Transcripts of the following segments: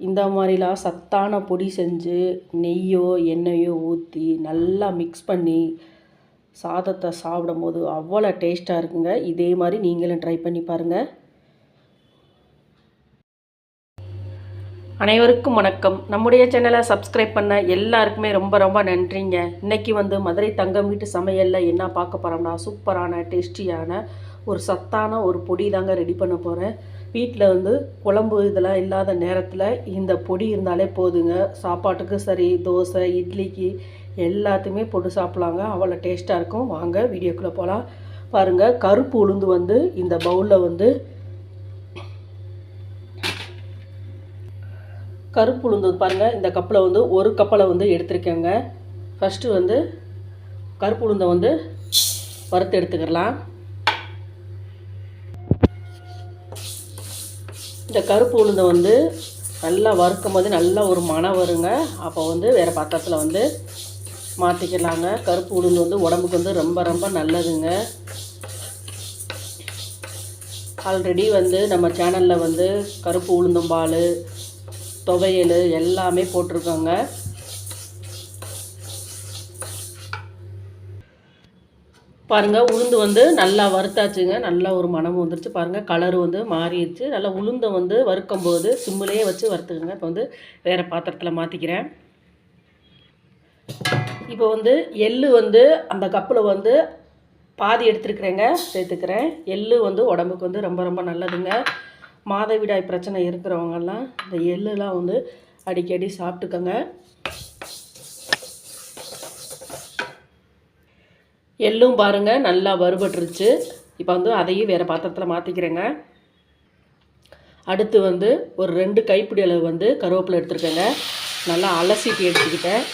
இந்த மாதிரிலாம் சத்தான பொடி செஞ்சு நெய்யோ எண்ணெயோ ஊற்றி நல்லா மிக்ஸ் பண்ணி சாதத்தை சாப்பிடும்போது அவ்வளோ டேஸ்ட்டாக இருக்குங்க. இதே மாதிரி நீங்களும் ட்ரை பண்ணி பாருங்கள் அனைவருக்கும் வணக்கம். நம்முடைய சேனலை சப்ஸ்கிரைப் பண்ண எல்லாருக்குமே ரொம்ப ரொம்ப நன்றிங்க. இன்னைக்கு வந்து மதுரை தங்கம் வீட்டு சமையலில் என்ன பார்க்க போகிறோம்னா சூப்பரான டேஸ்டியான ஒரு சத்தான ஒரு பொடி தாங்க ரெடி பண்ண போகிறேன் வீட்டில் வந்து குழம்பு இதெல்லாம் இல்லாத நேரத்தில் இந்த பொடி இருந்தாலே போதுங்க. சாப்பாட்டுக்கு சரி தோசை இட்லிக்கு எல்லாத்தையுமே போட்டு சாப்பிட்லாங்க. அவ்வளோ டேஸ்ட்டாக இருக்கும். வாங்க வீடியோக்குள்ளே போகலாம் பாருங்கள் கருப்பு உளுந்து வந்து இந்த பவுலில் வந்து கருப்பு உளுந்து பாருங்கள் இந்த கப்பில் வந்து ஒரு கப்பில் வந்து எடுத்திருக்கேங்க. ஃபஸ்ட்டு வந்து கருப்பு உளுந்தை வந்து வறுத்து எடுத்துக்கிடலாம். இந்த கருப்பு உளுந்து வந்து நல்லா வறுக்கும் போது நல்லா ஒரு மனம் வருங்க. அப்போ வந்து வேறு பாத்திரத்தில் வந்து மாற்றிக்கலாங்க கருப்பு உளுந்து வந்து உடம்புக்கு வந்து ரொம்ப ரொம்ப நல்லதுங்க. ஆல்ரெடி வந்து நம்ம சேனலில் வந்து கருப்பு உளுந்தம்பால் துவையல் எல்லாமே போட்டிருக்கோங்க. பாருங்கள் உளுந்து வந்து நல்லா வறுத்தாச்சுங்க. நல்லா ஒரு மனம் வந்துருச்சு. பாருங்கள் கலர் வந்து மாறிடுச்சு. நல்லா உளுந்தை வந்து வறுக்கும் போது சிம்மிலேயே வச்சு வறுத்துக்கோங்க. இப்போ வந்து வேறு பாத்திரத்தில் மாற்றிக்கிறேன் இப்போ வந்து எள்ளு வந்து அந்த கப்பில் வந்து பாதி எடுத்துருக்குறேங்க சேர்த்துக்கிறேன். எள்ளு வந்து உடம்புக்கு வந்து ரொம்ப ரொம்ப நல்லதுங்க. மாதவிடாய் பிரச்சனை இருக்கிறவங்கெல்லாம் இந்த எள்ளுலாம் வந்து அடிக்கடி சாப்பிட்டுக்கோங்க. எள்ளும் பாருங்கள் நல்லா வறுபட்டுருச்சு. இப்போ வந்து அதையும் வேறு பாத்திரத்தில் மாற்றிக்கிறேங்க அடுத்து வந்து ஒரு ரெண்டு கைப்பிடி அளவு வந்து கருவேப்பிலை எடுத்துருக்கேங்க. நல்லா அலசிட்டு எடுத்துக்கிட்டேன்.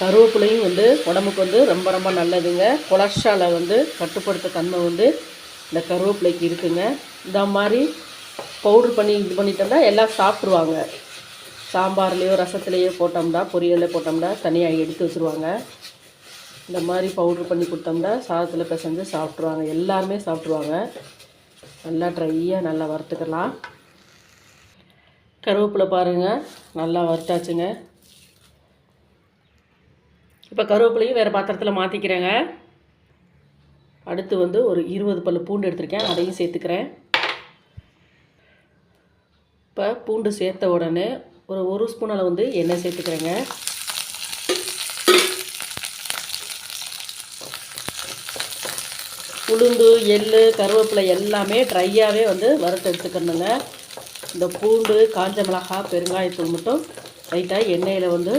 கருவேப்பிலையும் வந்து உடம்புக்கு வந்து ரொம்ப ரொம்ப நல்லதுங்க. கொலஸ்ட்ராலை வந்து கட்டுப்படுத்த தன்மை வந்து இந்த கருவேப்பிலைக்கு இருக்குங்க. இந்த மாதிரி பவுட்ரு பண்ணி இது பண்ணிட்டோம்னா எல்லாம் சாப்பிட்ருவாங்க சாம்பார்லேயோ ரசத்துலேயோ போட்டோம்னா பொரியலில் போட்டோம்னா தனியாக எடுத்து வச்சுருவாங்க. இந்த மாதிரி பவுட்ரு பண்ணி கொடுத்தோம்னா சாதத்தில் பிசைஞ்சு சாப்பிட்ருவாங்க எல்லாருமே சாப்பிட்ருவாங்க நல்லா ட்ரையாக நல்லா வறுத்துக்கலாம். கருவேப்பிலை பாருங்கள் நல்லா வறுத்தாச்சுங்க. இப்போ கருவேப்பிலையும் வேறு பாத்திரத்தில் மாற்றிக்கிறேங்க அடுத்து வந்து ஒரு இருபது பல் பூண்டு எடுத்திருக்கேன். அதையும் சேர்த்துக்கிறேன். இப்போ பூண்டு சேர்த்த உடனே ஒரு ஒரு ஸ்பூன் அளவு வந்து எண்ணெய் சேர்த்துக்கிறேங்க. உளுந்து எள் கருவேப்பிலை எல்லாமே ட்ரையாகவே வந்து வறுத்து எடுத்துக்கணுங்க. இந்த பூண்டு காஞ்ச மிளகாய் பெருங்காயத்தூள் மட்டும் லைட்டாக எண்ணெயில் வந்து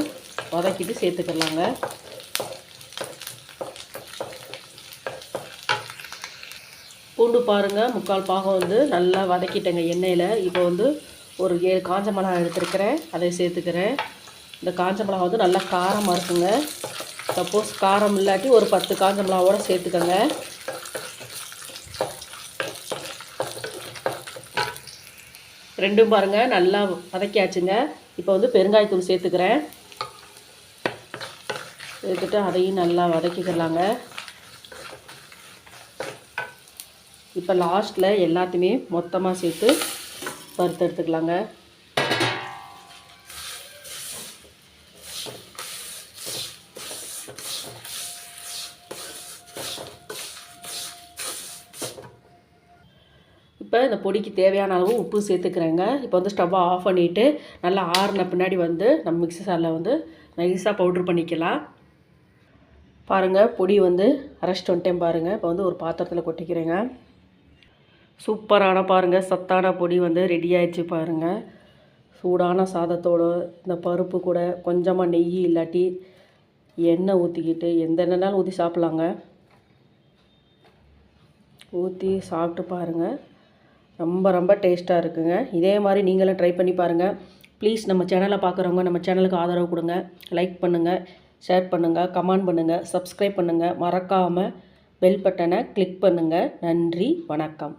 வதக்கிட்டு சேர்த்துக்கலாங்க. பூண்டு பாருங்கள் முக்கால் பாகம் வந்து நல்லா வதக்கிட்டேங்க எண்ணெயில். இப்போ வந்து ஒரு ஏழு காஞ்ச மிளகா எடுத்துருக்கிறேன். அதை சேர்த்துக்கிறேன். இந்த காஞ்ச மிளகா வந்து நல்லா காரமாக இருக்குங்க. சப்போஸ் காரம் இல்லாட்டி ஒரு பத்து காஞ்ச மிளகாவோட சேர்த்துக்கோங்க. ரெண்டும் பாருங்கள் நல்லா வதக்கியாச்சுங்க. இப்போ வந்து பெருங்காயத்தூள் சேர்த்துக்கிறேன். சேர்த்துட்டு அதையும் நல்லா வதக்கிக்கலாங்க. இப்போ லாஸ்ட்டில் எல்லாத்தையுமே மொத்தமாக சேர்த்து வறுத்து எடுத்துக்கலாங்க இப்போ இந்த பொடிக்கு தேவையான அளவு உப்பு சேர்த்துக்கிறேங்க. இப்போ வந்து ஸ்டவ்வை ஆஃப் பண்ணிவிட்டு நல்லா ஆறுன பின்னாடி வந்து நம்ம மிக்சி சாரில் வந்து நைஸாக பவுட்ரு பண்ணிக்கலாம். பாருங்கள் பொடி வந்து அரைச்சிட்டு வந்துட்டேன் பாருங்கள் இப்போ வந்து ஒரு பாத்திரத்தில் கொட்டிக்கிறேங்க. சூப்பரான பாருங்கள் சத்தான பொடி வந்து ரெடி ஆயிடுச்சு பாருங்கள் சூடான சாதத்தோடு இந்த பருப்பு கூட கொஞ்சமாக நெய் இல்லாட்டி எண்ணெய் ஊற்றிக்கிட்டு எந்த எண்ணெய்னாலும் ஊற்றி சாப்பிட்லாங்க. ஊற்றி சாப்பிட்டு பாருங்கள் ரொம்ப ரொம்ப டேஸ்ட்டாக இருக்குங்க. இதே மாதிரி நீங்களும் ட்ரை பண்ணி பாருங்கள் ப்ளீஸ் நம்ம சேனலை பார்க்குறவங்க நம்ம சேனலுக்கு ஆதரவு கொடுங்க. லைக் பண்ணுங்கள் ஷேர் பண்ணுங்கள் கமெண்ட் பண்ணுங்கள் சப்ஸ்கிரைப் பண்ணுங்கள் மறக்காமல் பெல் பட்டனை கிளிக் பண்ணுங்கள் நன்றி வணக்கம்.